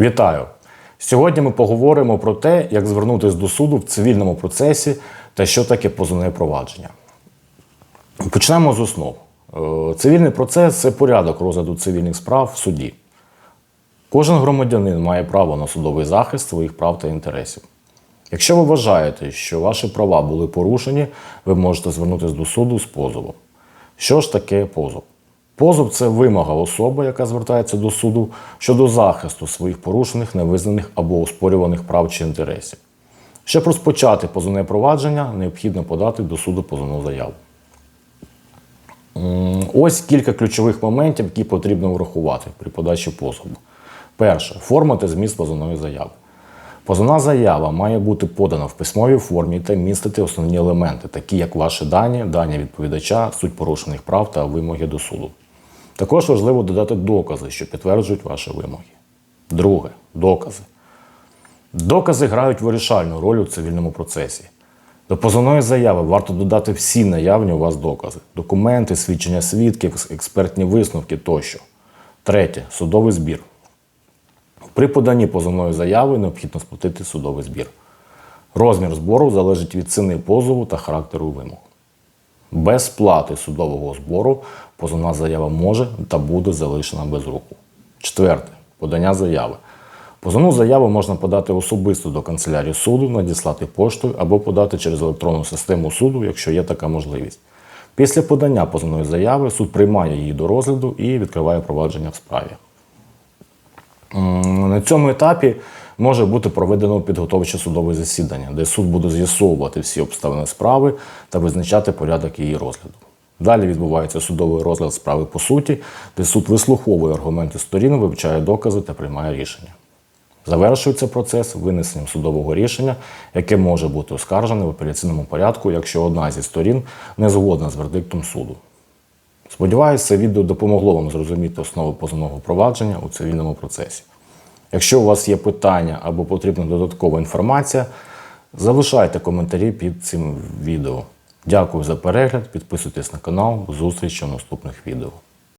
Вітаю! Сьогодні ми поговоримо про те, як звернутися до суду в цивільному процесі та що таке позовне провадження. Почнемо з основ. Е, Цивільний процес це порядок розгляду цивільних справ в суді. Кожен громадянин має право на судовий захист своїх прав та інтересів. Якщо ви вважаєте, що ваші права були порушені, ви можете звернутися до суду з позовом. Що ж таке позов? Позов це вимога особи, яка звертається до суду щодо захисту своїх порушених, невизнаних або оспорюваних прав чи інтересів. Щоб розпочати позовне провадження, необхідно подати до суду позовну заяву. Ось кілька ключових моментів, які потрібно врахувати при подачі позову. Перше форма та зміст позовної заяви. Позовна заява має бути подана в письмовій формі та містити основні елементи, такі як ваші дані, дані відповідача, суть порушених прав та вимоги до суду. Також важливо додати докази, що підтверджують ваші вимоги. Друге докази. Докази грають вирішальну роль у цивільному процесі. До позовної заяви варто додати всі наявні у вас докази: документи, свідчення свідків, експертні висновки тощо. Третє судовий збір. При поданні позовної заяви необхідно сплатити судовий збір. Розмір збору залежить від ціни позову та характеру вимог. Без сплати судового збору позовна заява може та буде залишена без руху. Четверте. Подання заяви. Позовну заяву можна подати особисто до канцелярії суду, надіслати поштою або подати через електронну систему суду, якщо є така можливість. Після подання позовної заяви суд приймає її до розгляду і відкриває провадження в справі. На цьому етапі може бути проведено підготовче судове засідання, де суд буде з'ясовувати всі обставини справи та визначати порядок її розгляду. Далі відбувається судовий розгляд справи по суті, де суд вислуховує аргументи сторін, вивчає докази та приймає рішення. Завершується процес винесенням судового рішення, яке може бути оскаржене в апеляційному порядку, якщо одна зі сторін не згодна з вердиктом суду. Сподіваюся, це відео допомогло вам зрозуміти основи позовного провадження у цивільному процесі. Якщо у вас є питання або потрібна додаткова інформація, залишайте коментарі під цим відео. Дякую за перегляд, підписуйтесь на канал, до зустрічі в наступних відео.